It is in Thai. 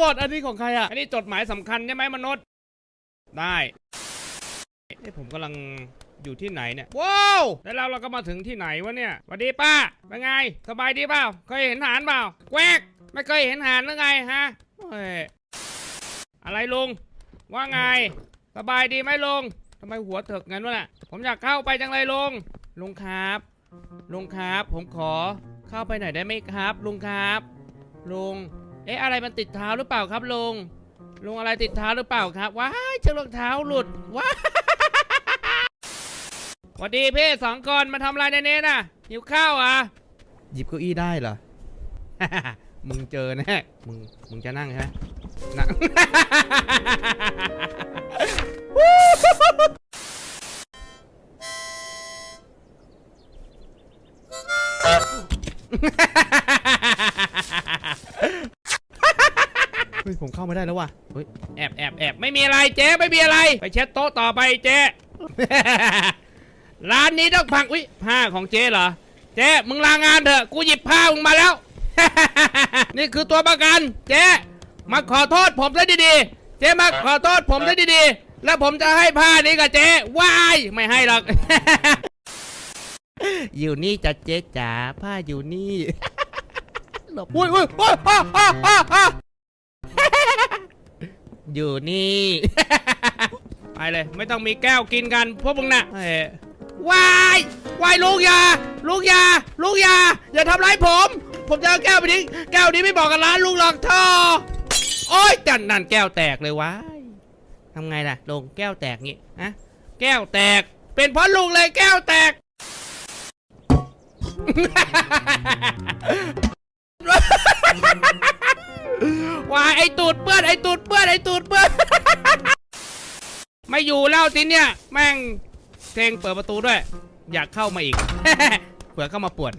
หมด อันนี้ของใครอะ อันนี้จดหมายสำคัญใช่ไหมมนุษย์ ได้เอ้ผมกำลังอยู่ที่ไหนเนี่ย ว้าว แล้วเราเราก็มาถึงที่ไหนวะเนี่ยสวัสดีป้า เป็นไง สบายดีเปล่า เคยเห็นหานเปล่าแกวก ไม่เคยเห็นหานหรือไงฮะเฮ้ยอะไรลุง ว่าไง สบายดีไหมลุงทำไมหัวเถิกงั้นวะน่ะ ผมอยากเข้าไปจังเลยลุง ลุงครับ ลุงครับ ผมขอเข้าไปหน่อยได้ไหมครับ ลุงครับ ลุง เอ๊ะอะไรมันติดเท้าหรือเปล่าครับลุงลุงอะไรติดเท้าหรือเปล่าครับว้ายเชือกรองเท้าหลุดว้ายสวัสดีพี่สองคนมาทำอะไรในนี้น่ะหิวข้าวเหรอะหยิบเก้าอี้ได้เหรอ มึงเจอแน่มึงมึงจะนั่งใช่ไหมนั่ง เฮ้ยผมเข้าไม่ได้แล้วว่ะเฮ้ยแอบแอบแอบไม่มีอะไรเจ๊ไม่มีอะไร ไปเช็ดโต๊ะต่อไปเจ๊ ร้านนี้ต้องพังอุ้ยผ้าของเจ๊เหรอ เจ๊มึงลางานเถอะกูหยิบผ้ามึงมาแล้ว นี่คือตัวประกัน เจ๊มาขอโทษผมซะดีๆ เจ๊มาขอโทษผมซะดีๆ แล้วผมจะให้ผ้านี้กับเจ๊ว้ายไม่ให้หรอก อยู่นี่จ้ะเจ๊จ๋าผ้าอยู่นี่ หลบอุ้ยอุ้ยอุ้ยอ้าอ้าอ้าอ้า อยู่นี่ ไปเลยไม่ต้องมีแก้วกินกันพวกมึงน่ะเอ้ยวายวายลูกยาลูกยาลูกยาอย่าทำร้ายผม ผมจะเอาแก้วไปทิ้งแก้วนี้ไม่บอกกับร้านลุงหรอกท่อโอ๊ยจันนั่นแก้วแตกเลยวายทำไงล่ะลงแก้วแตกงี้ฮะแก้วแตก เป็นเพราะลุงเลยแก้วแตก วายไอตูดเปื้อนไอตูดเปื้อนไอตูดเปื้อน ไม่อยู่แล้วสิเนี่ย แม่งเทงเปิดประตูด้วย อยากเข้ามาอีก เผื่อเข้ามาป่วน